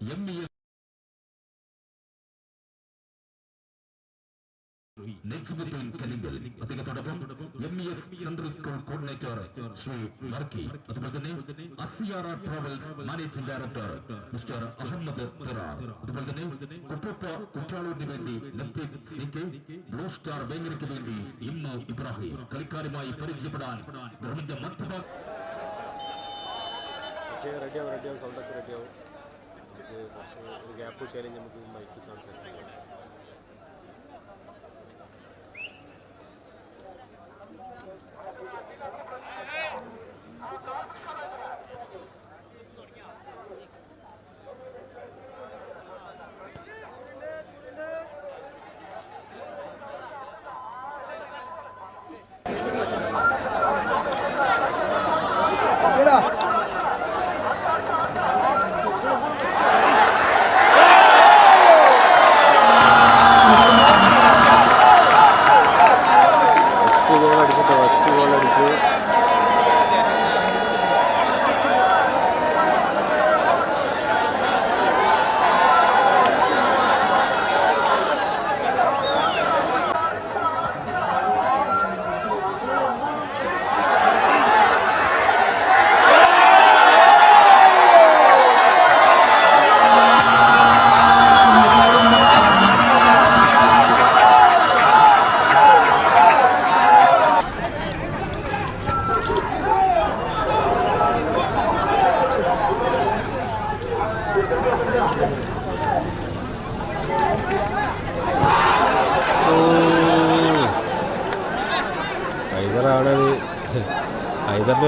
M E S Kalinkal അദ്ദേഹത്തോടൊപ്പം M E S central school coordinator Shri Varkey അതുപോലെ തന്നെ അസിയാറ travels managing director mister Ahammed തിറാർ അതുപോലെ തന്നെ കുപ്പപ്പ കുറ്റാളൂരിന് വേണ്ടി Latheef C K blue star വേങ്ങരയ്ക്ക് വേണ്ടി ഇമ്മു ഇബ്രാഹിം കളിക്കാരുമായി പരിചയപ്പെടാൻ ഗ്രൗണ്ടിന്റെ മധ്യഭാഗം റെഡിയാവും റെഡിയാവും സൗണ്ടൊക്കെ റെഡിയാവും നമുക്ക് കുറച്ച് ഒരു ഗ്യാപ്പ് വെച്ച് കഴിഞ്ഞ് നമുക്ക് മൈക്ക് സംസാരിക്കാം ഫസ്റ്റ്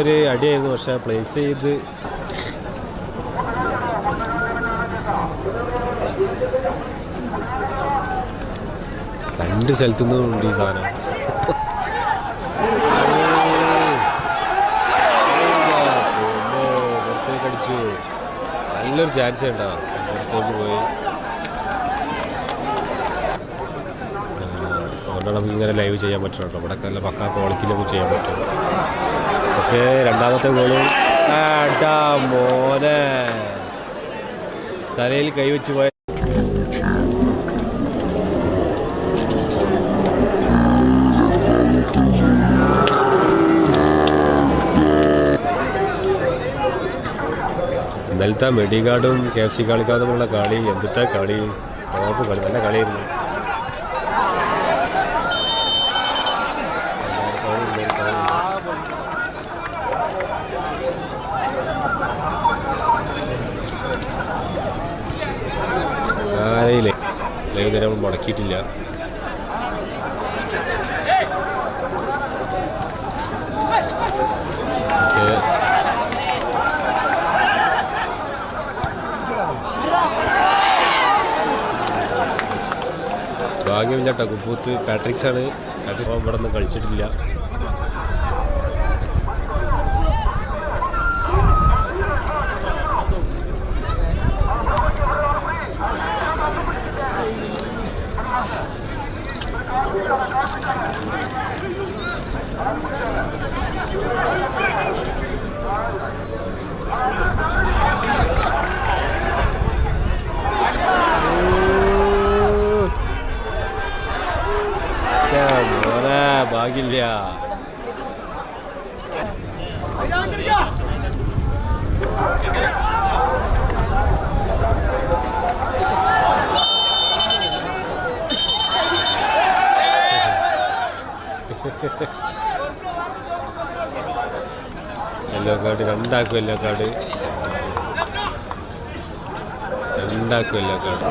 ഒരു അടിയായിരുന്നു പക്ഷെ പ്ലേസ് ചെയ്ത് രണ്ട് സ്ഥലത്തു നിന്നുണ്ട് ഈ സാധനം. നല്ലൊരു ചാൻസ് ഉണ്ടാവും പോയി. അതുകൊണ്ടാണ് നമുക്ക് ഇങ്ങനെ ലൈവ് ചെയ്യാൻ പറ്റുള്ളൂ ഇവിടെ നല്ല പക്കാ ക്വാളിറ്റിയിൽ നമുക്ക് ചെയ്യാൻ പറ്റും. ഓക്കെ രണ്ടാമത്തെ ഗോളും. മോനെ. തലയിൽ കൈവച്ച് പോയ ഇന്നലത്തെ മെഡിഗാർഡും കെ എഫ് സി കളിക്കാതുമുള്ള കളി എന്തിട്ടാ കളി? ടോപ്പ് കളി നല്ല കളിയായിരുന്നു. ലൈവ് തരാൻ നമ്മൾ മുടക്കിയിട്ടില്ല. ഭാഗ്യമില്ല കേട്ടോ കുപ്പൂത്ത്. പാട്രിക്സ് ആണ് പാട്രിക്സ് ഇവിടെ നിന്ന് കളിച്ചിട്ടില്ല മോനെ ഭാഗ്യമില്ല യെല്ലോ കാർഡ് രണ്ടാക്കും യെല്ലോ കാർഡ് രണ്ടാക്കും യെല്ലോ കാർഡ്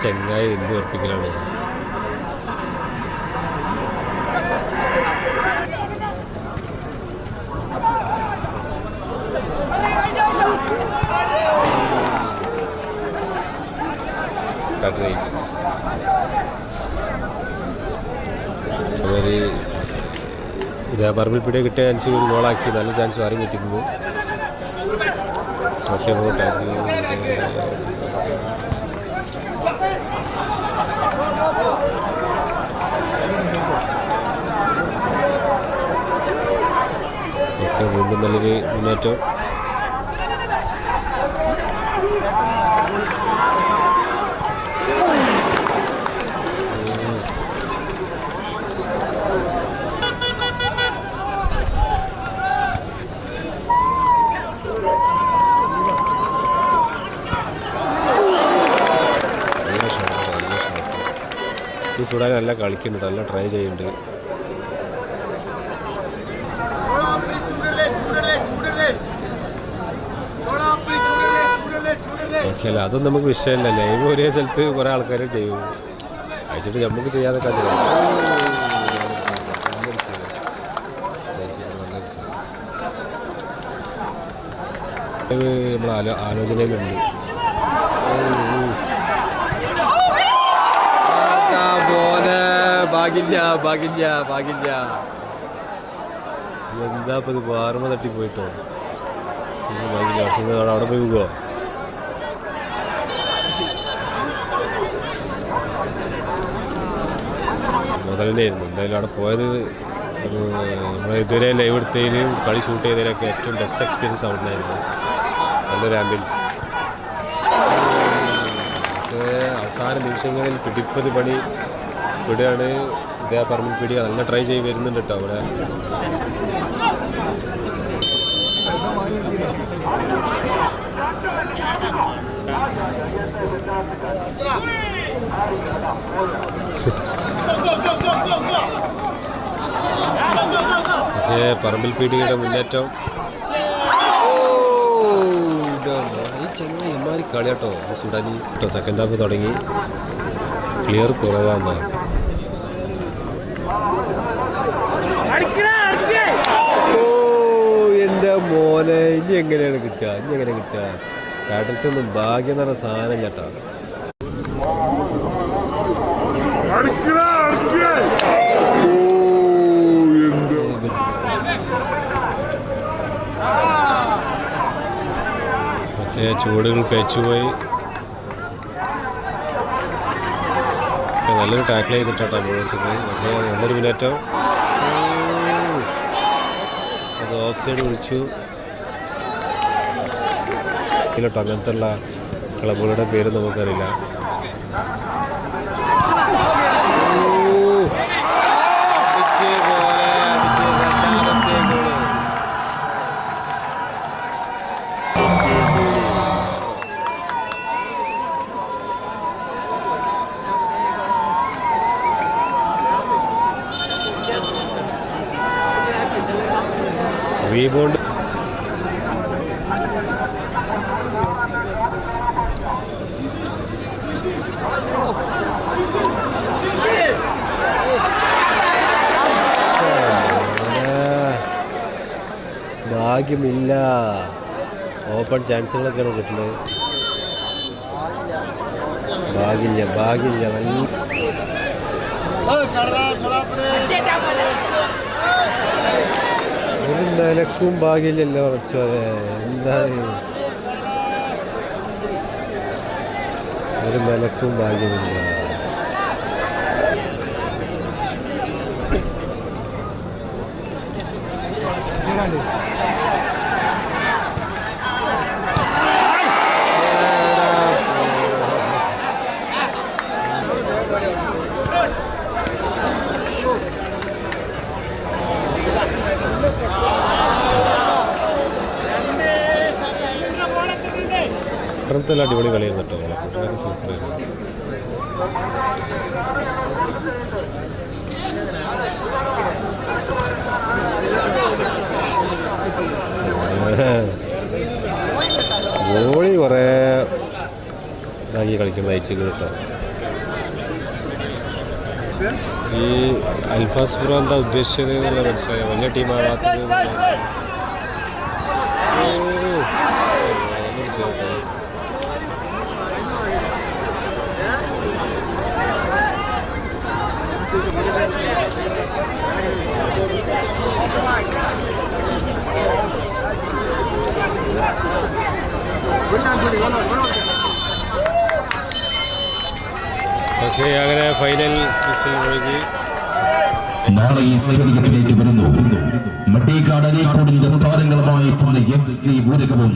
ചെങ്ങായി എന്ത് ഉറപ്പിക്കലാണ് കട്രീസ് ഒരു ഇതേ പറമ്പിൽ പിടിയെ കിട്ടിയ ചാൻസ് ഒരു ഗോളാക്കി നല്ല ചാൻസ് വാരി കിട്ടിക്കുന്നു ഓക്കെ ഓക്കെ വീണ്ടും നല്ലൊരു മുന്നേറ്റം നല്ല ഷോട്ട് നല്ല സുഡാൻ നല്ല കളിക്കുന്നുണ്ട് നല്ല ട്രൈ ചെയ്യുന്നുണ്ട്. ഓക്കെ അല്ല അതൊന്നും നമുക്ക് വിഷയമല്ല. ലൈവ് ഒരേ സ്ഥലത്ത് കുറേ ആൾക്കാർ ചെയ്യും. അയച്ചിട്ട് നമുക്ക് ചെയ്യാതെ കാര്യം നമ്മൾ ആലോ ആലോചനയിലുണ്ട്. ഭാഗില്ല ഭാഗില്ല ഭാഗില്ല എന്താ ഇപ്പം ഇത് വാർമ തട്ടി പോയിട്ടോ അവിടെ പോയി പോകുമോ മുതലിനായിരുന്നു എന്തായാലും അവിടെ പോയത് നമ്മൾ ഇതുവരെ ലൈവ് എടുത്തതിലും കളി ഷൂട്ട് ചെയ്തതിലൊക്കെ ഏറ്റവും ബെസ്റ്റ് എക്സ്പീരിയൻസ് അവിടെ നിന്നായിരുന്നു നല്ലൊരു ആംബിയൻസ് അവസാന നിമിഷങ്ങളിൽ പിടിപ്പത് പണി പിടിയാണ്. ഇതേ പറമ്പിൽ പിടി അങ്ങനെ ട്രൈ ചെയ്ത് വരുന്നുണ്ട് കേട്ടോ അവിടെ. പറമ്പിൽ പീടികയുടെ മുന്നേറ്റം. ഈ ചെങ്ങായി എമ്മാരി കളിയാട്ടോ. സുഡാനി കേട്ടോ സെക്കൻഡ് ഹാഫ് തുടങ്ങി. ക്ലിയർ കുറവാന്നാ ഓ എന്റെ മോനെ ഇനി എങ്ങനെയാണ് കിട്ടുക ഇനി എങ്ങനെ കിട്ടുക? പാഡൽസ് ഒന്നും ഭാഗ്യം എന്ന് പറഞ്ഞ സാധനം ചേട്ടാ പക്ഷേ ചൂടുകൾ കഴിച്ചുപോയി നല്ലൊരു ടാക്കിൾ ചെയ്തിട്ടാണ് മുഴുവത്തിന് ഓക്കെ നല്ലൊരു മുന്നേറ്റം അത് ഓഫ് സൈഡ് വിളിച്ചു കേട്ടോ. അങ്ങനത്തെ ഉള്ള ക്ലബുകളുടെ പേര് നമുക്കറിയില്ല. ബോണ്ട് പോലെ, അടിച്ച് രണ്ടാമത്തെ goal. റീബൗണ്ട് ഭാഗ്യമില്ല. ഓപ്പൺ ചാൻസുകളൊക്കെയാണ് കിട്ടുന്നത്. ഭാഗ്യമില്ല നല്ല ഒരു നിലക്കും ഭാഗ്യമില്ലല്ലോ കുറച്ചോരെ എന്താ ഇത്? ഒരു നിലക്കും ഭാഗ്യമില്ല. പട്ടണത്തിൽ അടിപൊളി കളിയായിരുന്നു കേട്ടോ ഗോളി കുറേ ഇതാക്കി കളിക്കുന്നത് അയച്ചു കേട്ടോ ഈ അൽഫാസ് ബ്രോ എന്താ ഉദ്ദേശിച്ചത് എന്നുള്ള മനസ്സിലായ വലിയ ടീമാവാത്തത് അങ്ങനെ ഫൈനൽ നാളെ ഈ സ്റ്റേഡിയത്തിലേക്ക് വരുന്നു. മട്ടേക്കാട് അരീക്കോടിന്റെ താരങ്ങളുമായി എത്തുന്ന എഫ് സി ഊരകവും